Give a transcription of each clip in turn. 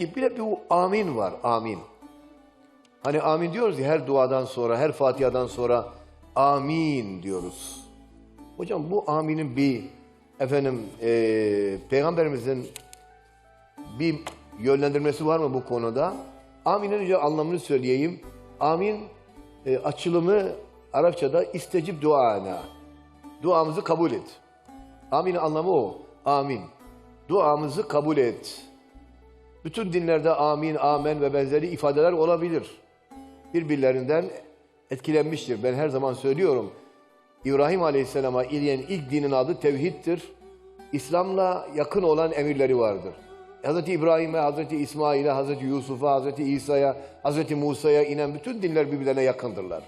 Bir de bu amin var, amin. Hani amin diyoruz ya her duadan sonra, her Fatiha'dan sonra amin diyoruz. Hocam bu aminin bir efendim eee, peygamberimizin bir yönlendirmesi var mı bu konuda? Amin'in önce anlamını söyleyeyim. Amin e, açılımı Arapçada istecib duana. Duamızı kabul et. Amin'in anlamı o. Amin. Duamızı kabul et. Bütün dinlerde amin, amen ve benzeri ifadeler olabilir. Birbirlerinden etkilenmiştir. Ben her zaman söylüyorum. İbrahim Aleyhisselam'a inen ilk dinin adı tevhiddir. İslam'la yakın olan emirleri vardır. Hz. İbrahim'e, Hz. İsmail'e, Hz. Yusuf'a, Hz. İsa'ya, Hz. Musa'ya inen bütün dinler birbirlerine yakındırlar.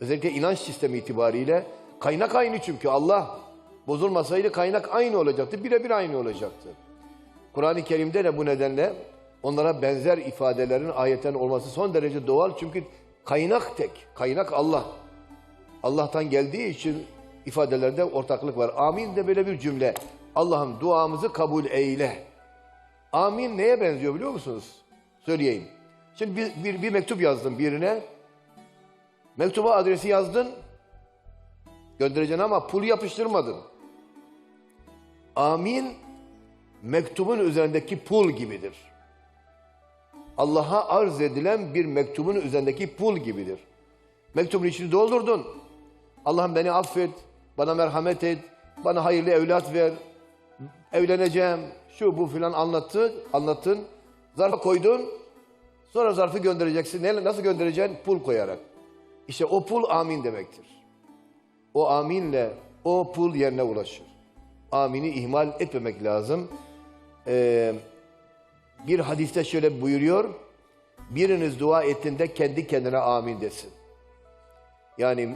Özellikle inanç sistemi itibariyle kaynak aynı çünkü Allah bozulmasaydı kaynak aynı olacaktı, birebir aynı olacaktı. Kur'an-ı Kerim'de de bu nedenle onlara benzer ifadelerin ayetten olması son derece doğal çünkü kaynak tek, kaynak Allah. Allah'tan geldiği için ifadelerde ortaklık var. Amin de böyle bir cümle. Allah'ım duamızı kabul eyle. Amin neye benziyor biliyor musunuz? Söyleyeyim. Şimdi bir, bir, bir mektup yazdım birine. Mektuba adresi yazdın. Göndereceksin ama pul yapıştırmadın. Amin mektubun üzerindeki pul gibidir. Allah'a arz edilen bir mektubun üzerindeki pul gibidir. Mektubun içini doldurdun. Allah'ım beni affet, bana merhamet et, bana hayırlı evlat ver, evleneceğim, şu bu filan anlattı, anlattın. Zarfa koydun, sonra zarfı göndereceksin. Nasıl göndereceksin? Pul koyarak. İşte o pul amin demektir. O aminle o pul yerine ulaşır. Amini ihmal etmemek lazım. Ee, bir hadiste şöyle buyuruyor. Biriniz dua ettiğinde kendi kendine amin desin. Yani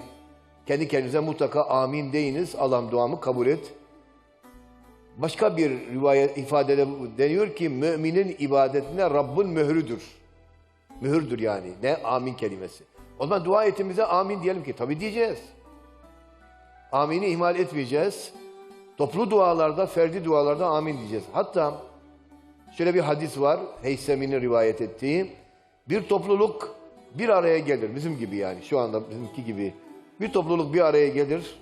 kendi kendinize mutlaka amin deyiniz. Allah'ım duamı kabul et. Başka bir rivayet ifadede deniyor ki müminin ibadetine Rabbin mührüdür. Mühürdür yani. Ne? Amin kelimesi. O zaman dua etimize amin diyelim ki. Tabii diyeceğiz. Amini ihmal etmeyeceğiz. Toplu dualarda, ferdi dualarda amin diyeceğiz. Hatta şöyle bir hadis var. Heysemi'nin rivayet ettiği. Bir topluluk bir araya gelir. Bizim gibi yani. Şu anda bizimki gibi. Bir topluluk bir araya gelir.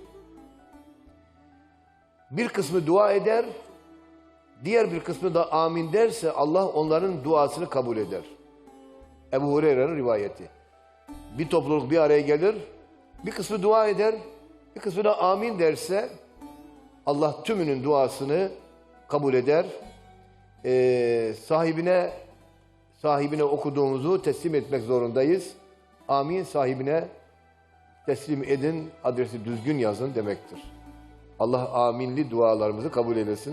Bir kısmı dua eder. Diğer bir kısmı da amin derse Allah onların duasını kabul eder. Ebu Hureyre'nin rivayeti. Bir topluluk bir araya gelir. Bir kısmı dua eder. Bir kısmı da amin derse Allah tümünün duasını kabul eder. Ee, sahibine sahibine okuduğumuzu teslim etmek zorundayız. Amin sahibine teslim edin, adresi düzgün yazın demektir. Allah aminli dualarımızı kabul eylesin.